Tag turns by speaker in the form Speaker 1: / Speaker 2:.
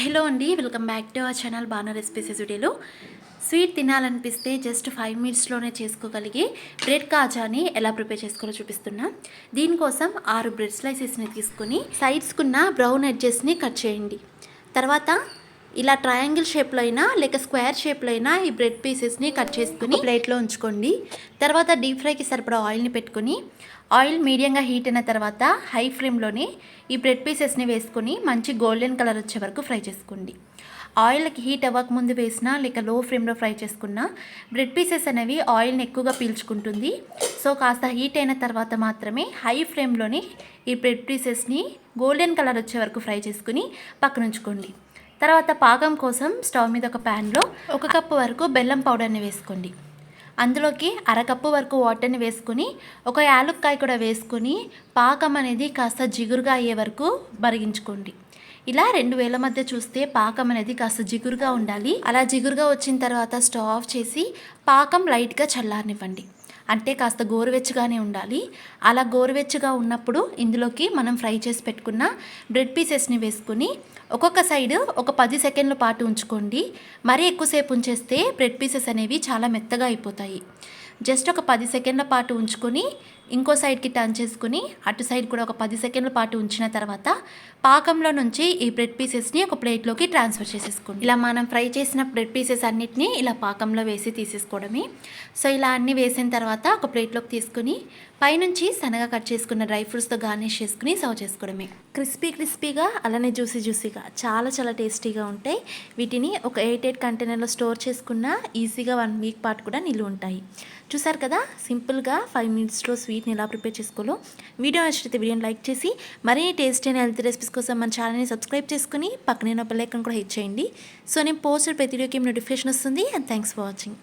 Speaker 1: Hello అండి welcome back to our channel బాగా recipes వీడియోలో స్వీట్ తినాలనిపిస్తే జస్ట్ ఫైవ్ మినిట్స్లోనే చేసుకోగలిగే బ్రెడ్ కాజాని ఎలా ప్రిపేర్ చేసుకోవాలో చూపిస్తున్నా. దీనికోసం ఆరు బ్రెడ్ స్లైసెస్ని తీసుకుని సైడ్స్కున్న బ్రౌన్ ఎడ్జెస్ని కట్ చేయండి. తర్వాత ఇలా ట్రయాంగిల్ షేప్లో అయినా లేక స్క్వేర్ షేప్లో అయినా ఈ బ్రెడ్ పీసెస్ని కట్ చేసుకుని ప్లేట్లో ఉంచుకోండి. తర్వాత డీప్ ఫ్రైకి సరిపడా ఆయిల్ని పెట్టుకొని ఆయిల్ మీడియంగా హీట్ అయిన తర్వాత హై ఫ్లేమ్లోనే ఈ బ్రెడ్ పీసెస్ని వేసుకొని మంచి గోల్డెన్ కలర్ వచ్చే వరకు ఫ్రై చేసుకోండి. ఆయిల్కి హీట్ అవ్వక ముందు వేసినా లేక లో ఫ్లేమ్లో ఫ్రై చేసుకున్న బ్రెడ్ పీసెస్ అనేవి ఆయిల్ని ఎక్కువగా పీల్చుకుంటుంది. సో కాస్త హీట్ అయిన తర్వాత మాత్రమే హై ఫ్లేమ్లోనే ఈ బ్రెడ్ పీసెస్ని గోల్డెన్ కలర్ వచ్చే వరకు ఫ్రై చేసుకుని పక్కన ఉంచుకోండి తర్వాత పాకం కోసం స్టవ్ మీద ఒక ప్యాన్లో ఒక కప్పు వరకు బెల్లం పౌడర్ని వేసుకోండి. అందులోకి అరకప్పు వరకు వాటర్ని వేసుకుని ఒక యాలుక్కాయ కూడా వేసుకుని పాకం అనేది కాస్త జిగురుగా అయ్యే వరకు మరిగించుకోండి. ఇలా రెండు వేల మధ్య చూస్తే పాకం అనేది కాస్త జిగురుగా ఉండాలి. అలా జిగురుగా వచ్చిన తర్వాత స్టవ్ ఆఫ్ చేసి పాకం లైట్గా చల్లారనివ్వండి. అంటే కాస్త గోరువెచ్చగానే ఉండాలి. అలా గోరువెచ్చగా ఉన్నప్పుడు ఇందులోకి మనం ఫ్రై చేసి పెట్టుకున్న బ్రెడ్ పీసెస్ని వేసుకుని ఒక్కొక్క సైడ్ ఒక పది సెకండ్ల పాటు ఉంచుకోండి. మరీ ఎక్కువసేపు ఉంచేస్తే బ్రెడ్ పీసెస్ అనేవి చాలా మెత్తగా అయిపోతాయి. జస్ట్ ఒక పది సెకండ్ల పాటు ఉంచుకొని ఇంకో సైడ్కి టర్న్ చేసుకుని అటు సైడ్ కూడా ఒక పది సెకండ్ల పాటు ఉంచిన తర్వాత పాకంలో నుంచి ఈ బ్రెడ్ పీసెస్ని ఒక ప్లేట్లోకి ట్రాన్స్ఫర్ చేసేసుకోండి. ఇలా మనం ఫ్రై చేసిన బ్రెడ్ పీసెస్ అన్నిటిని ఇలా పాకంలో వేసి తీసేసుకోవడమే. సో ఇలా అన్నీ వేసిన తర్వాత ఒక ప్లేట్లోకి తీసుకుని పైనుంచి సన్నగా కట్ చేసుకున్న డ్రై ఫ్రూట్స్తో గార్నిష్ చేసుకుని సర్వ్ చేసుకోవడమే. క్రిస్పీ క్రిస్పీగా అలానే జ్యూసీ జ్యూసీగా చాలా చాలా టేస్టీగా ఉంటాయి. వీటిని ఒక ఎయిట్ ఎయిట్ కంటైనర్లో స్టోర్ చేసుకున్న ఈజీగా వన్ వీక్ పాటు కూడా నిలువ ఉంటాయి. చూసారు కదా? సింపుల్గా ఫైవ్ మినిట్స్లో స్వీట్ని ఎలా ప్రిపేర్ చేసుకోలో వీడియో నచ్చితే వీడియోని లైక్ చేసి మరిన్ని టేస్ట్ అయిన హెల్త్ రెసిపీస్ కోసం మన ఛానల్ని సబ్స్క్రైబ్ చేసుకుని పక్కనే బెల్ ఐకాన్ కూడా హిట్ చేయండి. సో నేను పోస్టర్ ప్రతి వీడియోకి నోటిఫికేషన్ వస్తుంది అండ్ థ్యాంక్స్ ఫర్ వాచింగ్.